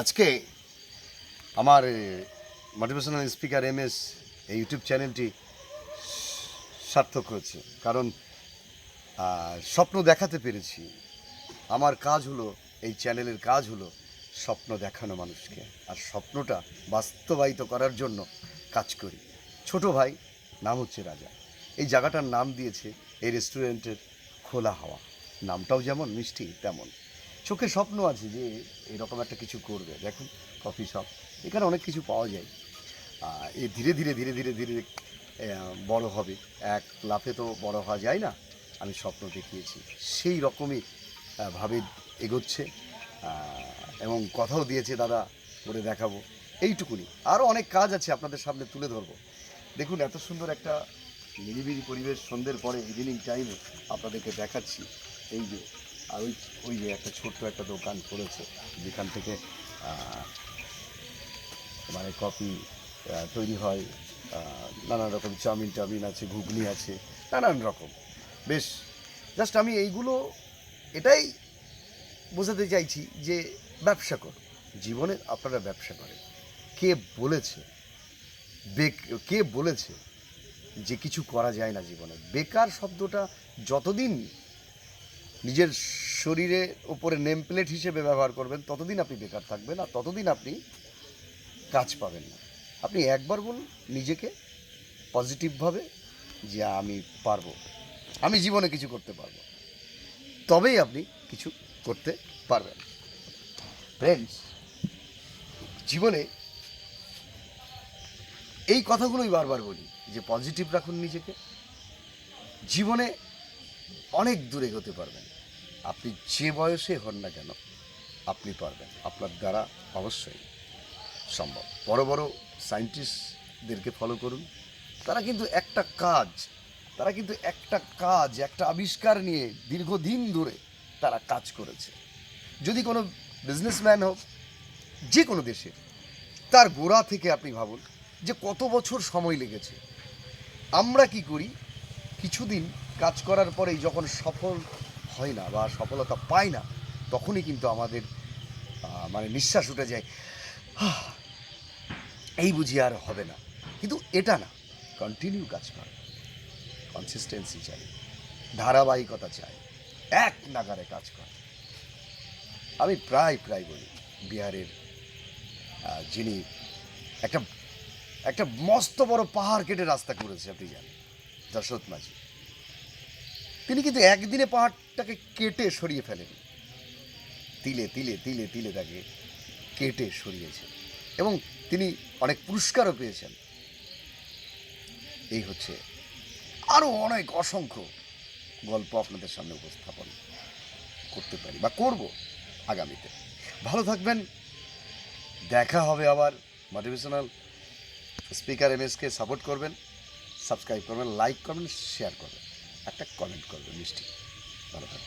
আজকে আমার motivational speaker M S এই ইউটিউব চ্যানেলটি সার্থক হয়েছে। কারণ স্বপ্ন দেখাতে পেরেছি। আমার কাজ হলো, এই চ্যানেলের কাজ হলো স্বপ্ন দেখানো মানুষকে। আর স্বপ্নটা বাস্তবায়িত করার জন্য কাজ করি। ছোট ভাই নাম হচ্ছে রাজা। এই জায়গাটার নাম দিয়েছে এই রেস্টুরেন্টের খোলা হাওয়া। নামটাও যেমন মিষ্টি, তেমন। চোখে স্বপ্ন আছে যে এরকম একটা কিছু করবে। দেখুন, কফি শপ, এখানে অনেক কিছু পাওয়া যায়। এ ধীরে ধীরে ধীরে ধীরে ধীরে বড় হবে। এক লাফে তো বড় হওয়া যায় না। আমি স্বপ্ন দেখিয়েছি। সেই রকমই ভাবে এগোচ্ছে। এবং কথাও দিয়েছে দাদা করে দেখাবো। এইটুকুনি। আরও অনেক কাজ আছে আপনাদের সামনে তুলে ধরবো। দেখুন, এত সুন্দর একটা নিরিবিলি পরিবেশ সন্ধ্যের পরে ইভিনিং টাইমে আপনাদেরকে দেখাচ্ছি। এই যে আর ওই ওই যে একটা ছোট্ট একটা দোকান করেছে যেখান থেকে মানে কফি তৈরি হয় নানান রকম চাউমিন টাউমিন আছে, ঘুগনি আছে, নানান রকম। বেশ, জাস্ট আমি এইগুলো, এটাই বোঝাতে চাইছি যে ব্যবসা কর। জীবনে আপনারা ব্যবসা করেন। কে বলেছে, বেক- কে বলেছে যে কিছু করা যায় না জীবনে? বেকার শব্দটা যতদিন নিজের শরীরের ওপরে নেম প্লেট হিসেবে ব্যবহার করবেন, ততদিন আপনি বেকার থাকবেন আর ততদিন আপনি কাজ পাবেন না। আপনি একবার বলুন নিজেকে পজিটিভভাবে যে আমি পারব, আমি জীবনে কিছু করতে পারব। তবেই আপনি কিছু করতে পারবেন। ফ্রেন্ডস জীবনে এই কথাগুলোই বারবার বলি, যে পজিটিভ রাখুন নিজেকে। জীবনে অনেক দূরে এগোতে পারবেন। আপনি যে বয়সে হন না কেন, আপনি পারবেন। আপনার দ্বারা অবশ্যই সম্ভব। বড় বড় সায়েন্টিস্টদেরকে ফলো করুন। তারা কিন্তু একটা কাজ, তারা কিন্তু একটা কাজ, একটা আবিষ্কার নিয়ে দীর্ঘদিন ধরে তারা কাজ করেছে। যদি কোনো বিজনেসম্যান হোক, যে কোনো দেশে, তার গোড়া থেকে আপনি ভাবুন যে কত বছর সময় লেগেছে। আমরা কি করি? কিছুদিন কাজ করার পরেই যখন সফল হয় না বা সফলতা পাই না তখনই কিন্তু আমাদের মানে নিঃশ্বাস উঠে যায় "হাহ, এই বুঝি আর হবে না। কিন্তু এটা না কন্টিনিউ কাজ কর কনসিস্টেন্সি চাই ধারাবাহিকতা চাই এক নাগারে কাজ কর। আমি প্রায় প্রায় বলি বিহারের যিনি একটা একটা মস্ত বড় পাহাড় কেটে রাস্তা করেছে আপনি জানেন দশরথ মাঝি। তিনি কিন্তু একদিনে পাহাড়টাকে কেটে সরিয়ে ফেলেন। তিলে তিলে তিলে তিলে তাকে কেটে সরিয়েছে এবং তিনি অনেক পুরস্কারও পেয়েছেন। এই হচ্ছে আরও অনেক অসংখ্য গল্প আপনাদের সামনে উপস্থাপন করতে পারি বা করব আগামীতে। ভালো থাকবেন। দেখা হবে আবার মোটিভেশনাল স্পিকার এমএসকে সাপোর্ট করবেন সাবস্ক্রাইব করবেন লাইক করবেন শেয়ার করবেন। একটা কমেন্ট করবেন মিষ্টি। ভালো থাকবেন।